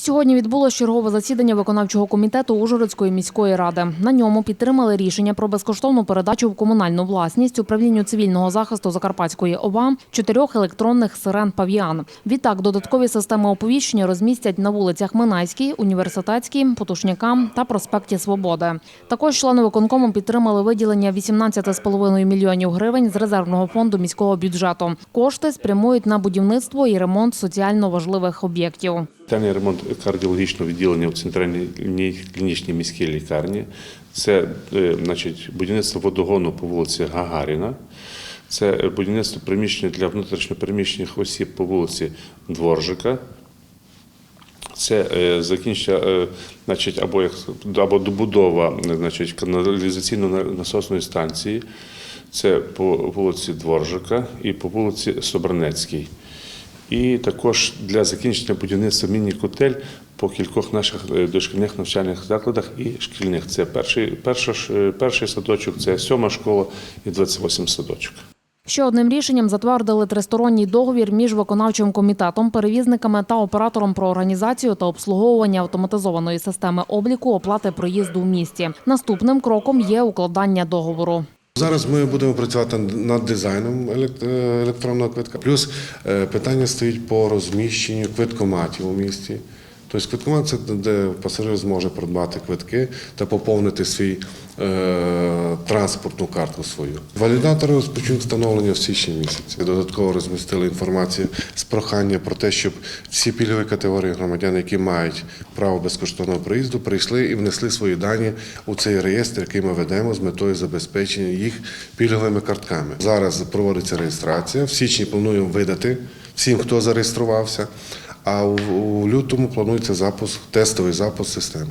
Сьогодні відбулось чергове засідання виконавчого комітету Ужгородської міської ради. На ньому підтримали рішення про безкоштовну передачу в комунальну власність управлінню цивільного захисту Закарпатської ОВА чотирьох електронних сирен «Павіан». Відтак, додаткові системи оповіщення розмістять на вулицях Минайській, Університетській, Потушняка та проспекті Свободи. Також члени виконкому підтримали виділення 18,5 мільйонів гривень з резервного фонду міського бюджету. Кошти спрямують на будівництво і ремонт соціально важливих об'єктів. Капітальний ремонт кардіологічного відділення в центральній клінічній міській лікарні. Це е, значить, будівництво водогону по вулиці Гагаріна. Це е, будівництво приміщення для внутрішньопереміщених осіб по вулиці Дворжика. Це е, закінчення, значить, або як або добудова значить, каналізаційно-насосної станції. Це по вулиці Дворжика і по вулиці Собранецькій. І також для закінчення будівництва міні-котель по кількох наших е, дошкільних навчальних закладах і шкільних. Це перший, перша, ж, е, перший садочок, це сьома школа і 28 садочок. Ще одним рішенням затвердили тристоронній договір між виконавчим комітетом, перевізниками та оператором про організацію та обслуговування автоматизованої системи обліку оплати проїзду в місті. Наступним кроком є укладання договору. Зараз ми будемо працювати над дизайном е, електронного квитка. Плюс е, питання стоїть по розміщенню квиткоматів у місті. Тобто квиткомат це де пасажир зможе придбати квитки та поповнити свій е, транспортну картку свою. Валідатори розпочнуть встановлення в січні місяці. Додатково розмістили інформацію з прохання про те, щоб всі пільгові категорії громадян, які мають право безкоштовного проїзду, прийшли і внесли свої дані у цей реєстр, який ми ведемо з метою забезпечення їх пільговими картками. Зараз проводиться реєстрація. В січні плануємо видати всім, хто зареєструвався. А у лютому планується запуск, тестовий запуск системи.